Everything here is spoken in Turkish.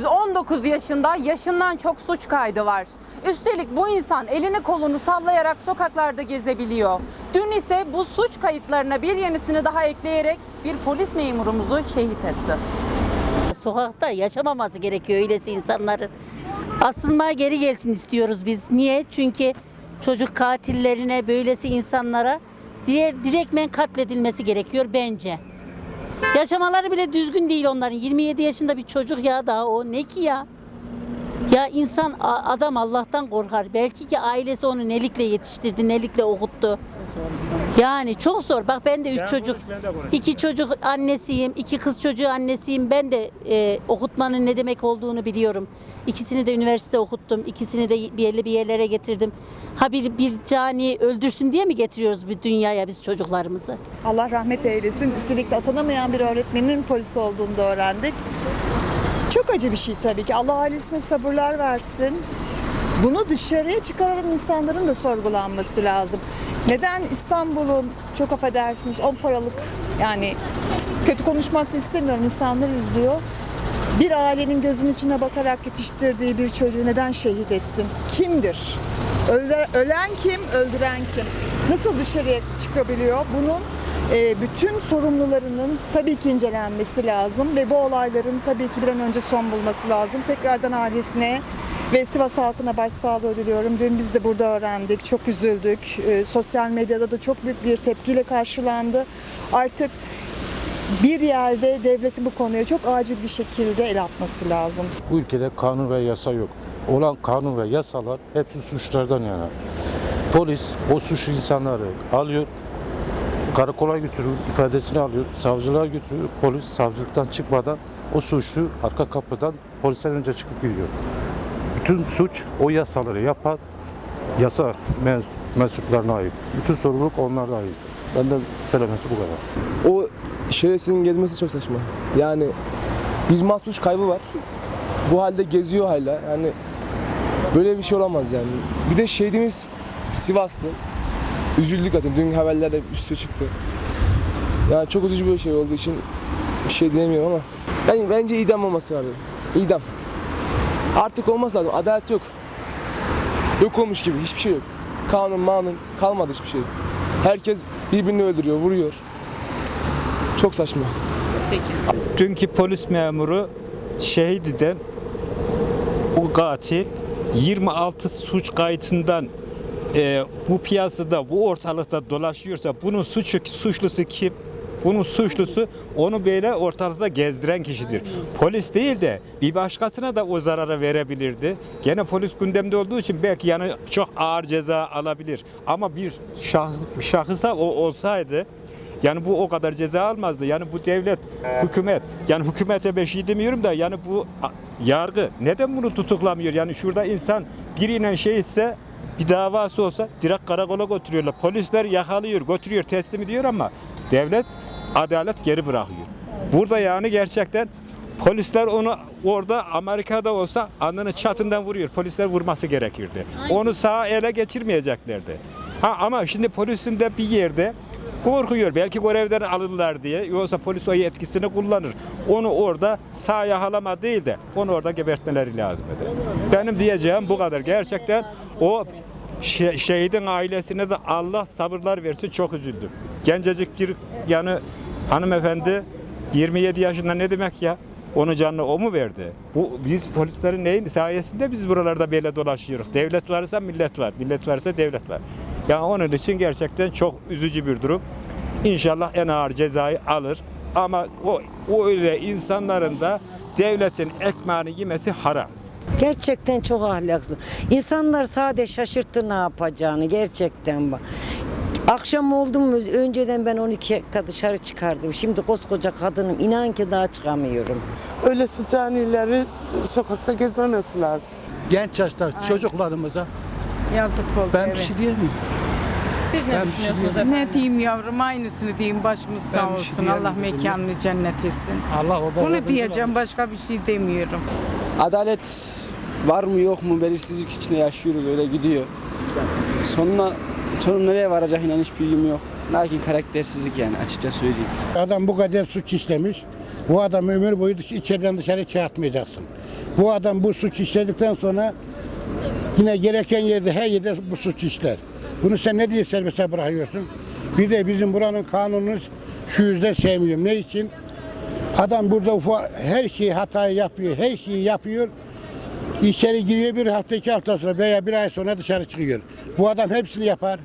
Henüz 19 yaşında yaşından çok suç kaydı var. Üstelik bu insan elini kolunu sallayarak sokaklarda gezebiliyor. Dün ise bu suç kayıtlarına bir yenisini daha ekleyerek bir polis memurumuzu şehit etti. Sokakta yaşamaması gerekiyor öylesi insanların. Asılmaya geri gelsin istiyoruz biz. Niye? Çünkü çocuk katillerine, böylesi insanlara diğer direktmen katledilmesi gerekiyor bence. Yaşamaları bile düzgün değil onların. 27 yaşında bir çocuk ya daha o ne ki ya? Ya insan adam Allah'tan korkar. Belki ki ailesi onu nelikle yetiştirdi, nelikle okuttu. Yani çok zor. Bak ben de üç çocuk, iki çocuk annesiyim, iki kız çocuğu annesiyim. Ben de e, okutmanın ne demek olduğunu biliyorum. İkisini de üniversite okuttum, ikisini de belli bir yerlere getirdim. Ha bir, bir cani öldürsün diye mi getiriyoruz bir dünyaya biz çocuklarımızı? Allah rahmet eylesin. Üstelik de atanamayan bir öğretmenin polis olduğunu da öğrendik. Çok acı bir şey tabii ki. Allah ailesine sabırlar versin. Bunu dışarıya çıkaran insanların da sorgulanması lazım. Neden İstanbul'un çok affedersiniz 10 paralık yani kötü konuşmak da istemiyorum insanlar izliyor. Bir ailenin gözünün içine bakarak yetiştirdiği bir çocuğu neden şehit etsin? Kimdir? Öle- ölen kim, öldüren kim? Nasıl dışarıya çıkabiliyor? Bunun e, bütün sorumlularının tabii ki incelenmesi lazım ve bu olayların tabii ki bir an önce son bulması lazım. Tekrardan ailesine ve Sivas halkına başsağlığı diliyorum. Dün biz de burada öğrendik, çok üzüldük. E, sosyal medyada da çok büyük bir tepkiyle karşılandı. Artık bir yerde devletin bu konuya çok acil bir şekilde el atması lazım. Bu ülkede kanun ve yasa yok. Olan kanun ve yasalar hepsi suçlardan yana. Polis o suçlu insanları alıyor, karakola götürüyor, ifadesini alıyor, savcılığa götürüyor. Polis savcılıktan çıkmadan o suçlu arka kapıdan polisten önce çıkıp gidiyor. Bütün suç o yasaları yapan yasa mens- mensuplarına ait. Bütün sorumluluk onlara ait. Benden söylemesi bu kadar. O şerefsizin gezmesi çok saçma. Yani bir mahsuç kaybı var. Bu halde geziyor hala. Yani böyle bir şey olamaz yani. Bir de şehidimiz Sivaslı. Üzüldük zaten. Dün haberlerde üstüne çıktı. Yani çok üzücü bir şey olduğu için bir şey diyemiyorum ama ben bence idam olması lazım. İdam. Artık olmaz lazım. Adalet yok. Yok olmuş gibi. Hiçbir şey yok. Kanun, manun kalmadı hiçbir şey. Herkes birbirini öldürüyor, vuruyor. Çok saçma. Dünkü polis memuru şehit eden o katil 26 suç kayıtından e, bu piyasada, bu ortalıkta dolaşıyorsa bunun suçu, suçlusu kim? Bunun suçlusu onu böyle ortalıkta gezdiren kişidir. Polis değil de bir başkasına da o zararı verebilirdi. Gene polis gündemde olduğu için belki yani çok ağır ceza alabilir. Ama bir şah, şahısa o olsaydı yani bu o kadar ceza almazdı. Yani bu devlet, hükümet, yani hükümete bir şey demiyorum da yani bu yargı neden bunu tutuklamıyor? Yani şurada insan biriyle şey ise bir davası olsa direkt karakola götürüyorlar. Polisler yakalıyor, götürüyor, teslim ediyor ama devlet adalet geri bırakıyor. Burada yani gerçekten polisler onu orada Amerika'da olsa alnının çatından vuruyor. Polisler vurması gerekirdi. Onu sağ ele geçirmeyeceklerdi. Ha ama şimdi polisin de bir yerde korkuyor. Belki görevden alırlar diye. Yoksa polis o yetkisini kullanır. Onu orada sağ yakalama değil de onu orada gebertmeleri lazım eder. Benim diyeceğim bu kadar. Gerçekten o şe- şehidin ailesine de Allah sabırlar versin. Çok üzüldüm. Gencecik bir yani hanımefendi 27 yaşında ne demek ya? Onun canını o mu verdi? Bu biz polislerin neyin sayesinde biz buralarda böyle dolaşıyoruz. Devlet varsa millet var, millet varsa devlet var. Yani onun için gerçekten çok üzücü bir durum. İnşallah en ağır cezayı alır. Ama o, o öyle insanların da devletin ekmeğini yemesi haram. Gerçekten çok ahlaksız. İnsanlar sade şaşırttı ne yapacağını gerçekten bak. Akşam oldu mu önceden ben 12 dakika dışarı çıkardım. Şimdi koskoca kadınım inan ki daha çıkamıyorum. öyle canileri sokakta gezmemesi lazım. genç yaşta çocuklarımıza Yazık oldu. ben evet. bir şey diyemeyim. Siz ne Ben şey düşünüyorsunuz efendim? Ne diyeyim yavrum aynısını diyeyim başımız sağ Ben bir şey olsun. diyemem Allah mekanını cennet etsin. Allah o Bunu diyeceğim başka bir şey demiyorum. Adalet var mı yok mu belirsizlik içinde yaşıyoruz öyle gidiyor. Sonuna sonu nereye varacak inan hiç bilgim yok. Lakin karaktersizlik yani açıkça söyleyeyim. Adam bu kadar suç işlemiş. Bu adam ömür boyu dış, içeriden dışarı çıkartmayacaksın. Bu adam bu suç işledikten sonra yine gereken yerde her yerde bu suç işler. Bunu sen ne diye serbeste bırakıyorsun? Bir de bizim buranın kanununu şu yüzden sevmiyorum. Ne için? Adam burada ufa, her şeyi hatayı yapıyor, her şeyi yapıyor. İçeri giriyor bir hafta iki hafta sonra veya bir ay sonra dışarı çıkıyor. Bu adam hepsini yapar.